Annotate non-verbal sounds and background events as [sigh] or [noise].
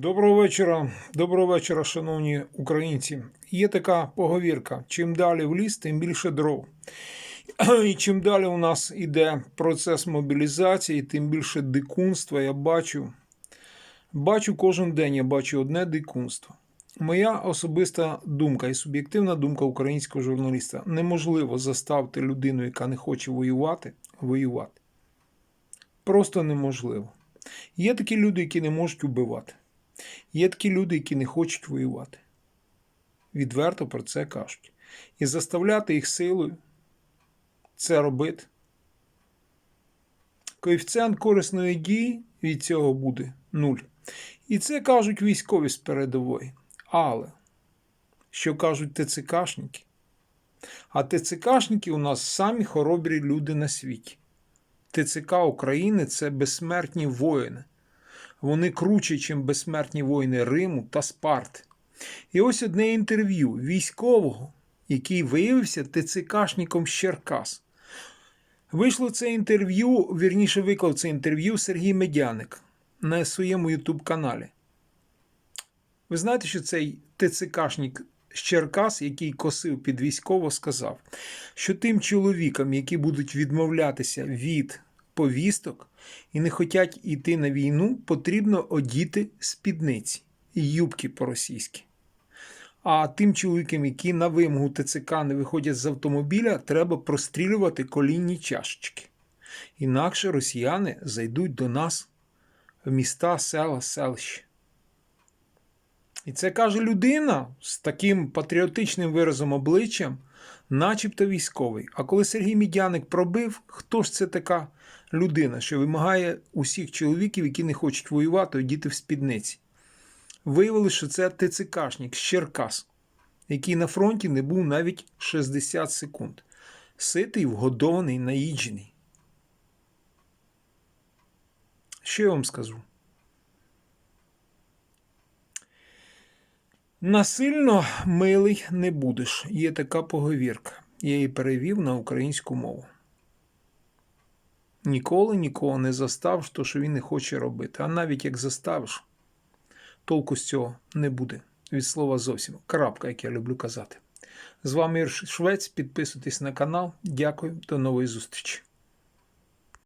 Доброго вечора, доброго вечора, шановні українці. Є така поговірка: чим далі в ліс, тим більше дров. [clears throat] І чим далі у нас іде процес мобілізації, тим більше дикунства я бачу. Бачу кожен день, я бачу одне дикунство. Моя особиста думка і суб'єктивна думка українського журналіста: неможливо заставити людину, яка не хоче воювати, воювати. Просто неможливо. Є такі люди, які не можуть убивати. Є такі люди, які не хочуть воювати. Відверто про це кажуть. І заставляти їх силою це робити. Коефіцієнт корисної дії від цього буде нуль. І це кажуть військові з передової. Але, що кажуть ТЦКшники? А ТЦКшники у нас самі хоробрі люди на світі. ТЦК України це безсмертні воїни. Вони круче, ніж безсмертні воїни Риму та Спарти. І ось одне інтерв'ю військового, який виявився ТЦКшником з Черкас. Вийшло це інтерв'ю, вірніше виклав це інтерв'ю Сергій Медяник на своєму ютуб-каналі. Ви знаєте, що цей ТЦКшник з Черкас, який косив під військово, сказав, що тим чоловікам, які будуть відмовлятися від повісток і не хочуть йти на війну, потрібно одіти спідниці і юбки по-російськи. А тим чоловікам, які на вимогу ТЦК не виходять з автомобіля, треба прострілювати колінні чашечки. Інакше росіяни зайдуть до нас в міста, села, селища. І це каже людина з таким патріотичним виразом обличчям, начебто військовий. А коли Сергій Мідяник пробив, хто ж це така людина, що вимагає усіх чоловіків, які не хочуть воювати, одіти в спідниці? Виявилося, що це ТЦКшник з Черкас, який на фронті не був навіть 60 секунд. Ситий, вгодований, наїджений. Що я вам скажу? Насильно милий не будеш. Є така поговірка. Я її перевів на українську мову. Ніколи нікого не заставиш, то, що він не хоче робити. А навіть як заставиш, толку з цього не буде. Від слова зовсім. Крапка, як я люблю казати. З вами Ір Швець. Підписуйтесь на канал. Дякую, до нової зустрічі.